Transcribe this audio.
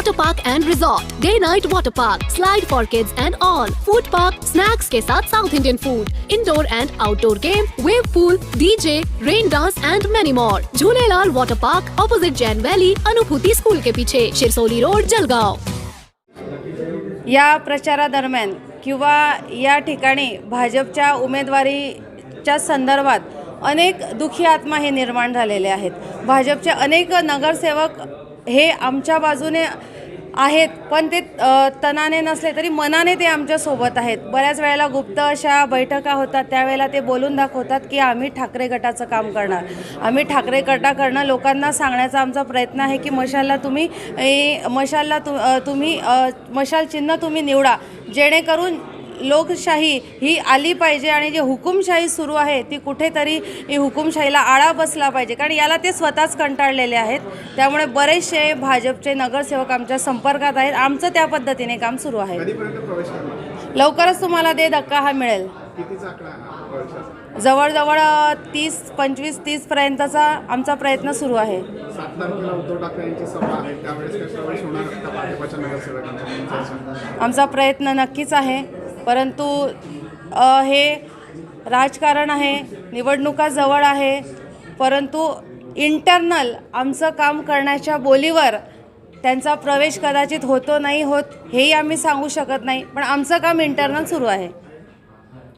water park and resort day night water park slide for kids and all food park snacks के साथ south Indian food indoor and outdoor game wave pool DJ rain dance and many mall झूले Lal water park opposite Jain Valley Anubhuti school के पीछे Shirsoli road Jalgaon या प्रचारा दरम्यान किंवा या ठिकाणी भाजपच्या उमेदवारीच्या संदर्भात अनेक दुखी आत्मा हे निर्माण झालेले आहेत. भाजपचे अनेक नगरसेवक हे आमच्या बाजूने आहेत पण ते तणाने तनाने नसले तरी मनाने ते आमच्यासोबत आहेत. बऱ्याच वेळेला गुप्त अशा बैठका होतात त्यावेळेला ते बोलून दाखवतात की आम्ही ठाकरे गटाचं काम करणार. आम्ही ठाकरे गटाकडनं लोकांना सांगण्याचा आमचा प्रयत्न आहे की मशालला तुम्ही ए, मशालला तु तुम्ही मशाल चिन्ह तुम्ही निवडा. जेणेकरून लोकशाही ही आली पाहिजे आणि जी हुकुमशाही सुरू आहे ती कुठेतरी ही हुकुमशाहीला आळा बसला पाहिजे. कारण याला ते स्वतःच कंटाळलेले आहेत. त्यामुळे बरेचसे भाजपचे नगरसेवक आमच्या संपर्कात आहेत. आमचं त्या पद्धतीने काम सुरू आहे. लवकरच तुम्हाला दे धक्का हा मिळेल. जवळजवळ तीस पंचवीस तीसपर्यंतचा आमचा प्रयत्न सुरू आहे. आमचा प्रयत्न नक्कीच आहे. परंतु हे राजकारण आहे निवडणुका जवळ आहे परंतु इंटरनल आमचं काम करण्याच्या बोलीवर त्यांचा प्रवेश कदाचित होतो नाही होत हेही आम्ही सांगू शकत नाही पण आमचं काम इंटरनल सुरू आहे.